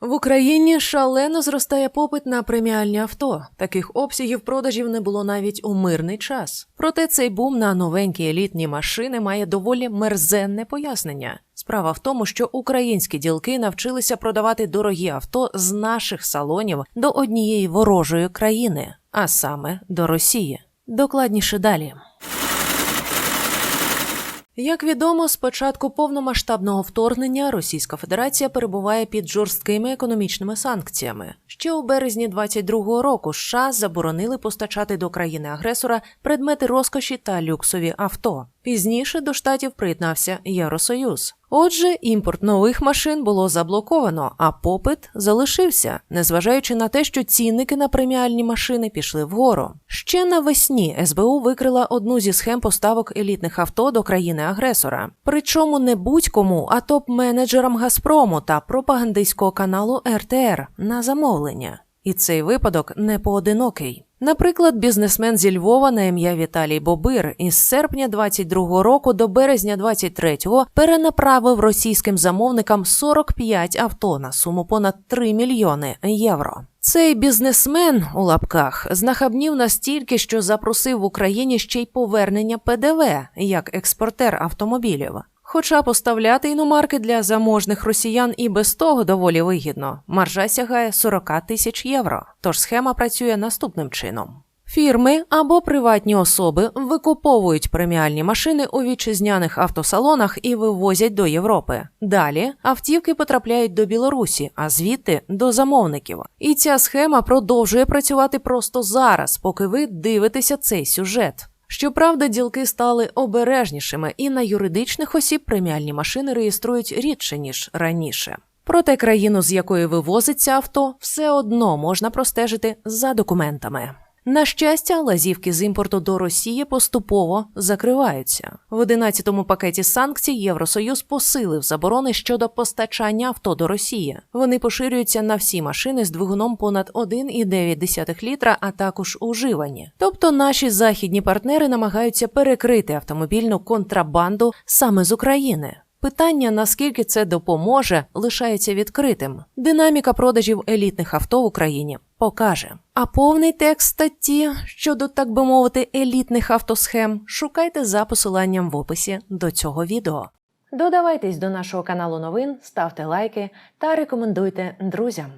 В Україні шалено зростає попит на преміальні авто. Таких обсягів продажів не було навіть у мирний час. Проте цей бум на новенькі елітні машини має доволі мерзенне пояснення. Справа в тому, що українські ділки навчилися продавати дорогі авто з наших салонів до однієї ворожої країни, а саме до Росії. Докладніше далі. Як відомо, з початку повномасштабного вторгнення Російська Федерація перебуває під жорсткими економічними санкціями. Ще у березні 22-го року США заборонили постачати до країни-агресора предмети розкоші та люксові авто. Пізніше до штатів приєднався Євросоюз. Отже, імпорт нових машин було заблоковано, а попит залишився, незважаючи на те, що цінники на преміальні машини пішли вгору. Ще навесні СБУ викрила одну зі схем поставок елітних авто до країни-агресора. Причому не будь-кому, а топ-менеджерам Газпрому та пропагандистського каналу РТР на замовлення. І цей випадок не поодинокий. Наприклад, бізнесмен зі Львова на ім'я Віталій Бобир із серпня 22-го року до березня 23-го перенаправив російським замовникам 45 авто на суму понад 3 мільйони євро. Цей бізнесмен у лапках знахабнів настільки, що запросив в Україні ще й повернення ПДВ як експортер автомобілів. Хоча поставляти іномарки для заможних росіян і без того доволі вигідно. Маржа сягає 40 тисяч євро. Тож схема працює наступним чином. Фірми або приватні особи викуповують преміальні машини у вітчизняних автосалонах і вивозять до Європи. Далі автівки потрапляють до Білорусі, а звідти до замовників. І ця схема продовжує працювати просто зараз, поки ви дивитеся цей сюжет. Щоправда, ділки стали обережнішими, і на юридичних осіб преміальні машини реєструють рідше ніж раніше. Проте країну, з якої вивозиться авто, все одно можна простежити за документами. На щастя, лазівки з імпорту до Росії поступово закриваються. В 11-му пакеті санкцій Євросоюз посилив заборони щодо постачання авто до Росії. Вони поширюються на всі машини з двигуном понад 1,9 літра, а також уживані. Тобто наші західні партнери намагаються перекрити автомобільну контрабанду саме з України. Питання, наскільки це допоможе, лишається відкритим. Динаміка продажів елітних авто в Україні покаже. А повний текст статті щодо, так би мовити, елітних автосхем шукайте за посиланням в описі до цього відео. Додавайтесь до нашого каналу новин, ставте лайки та рекомендуйте друзям.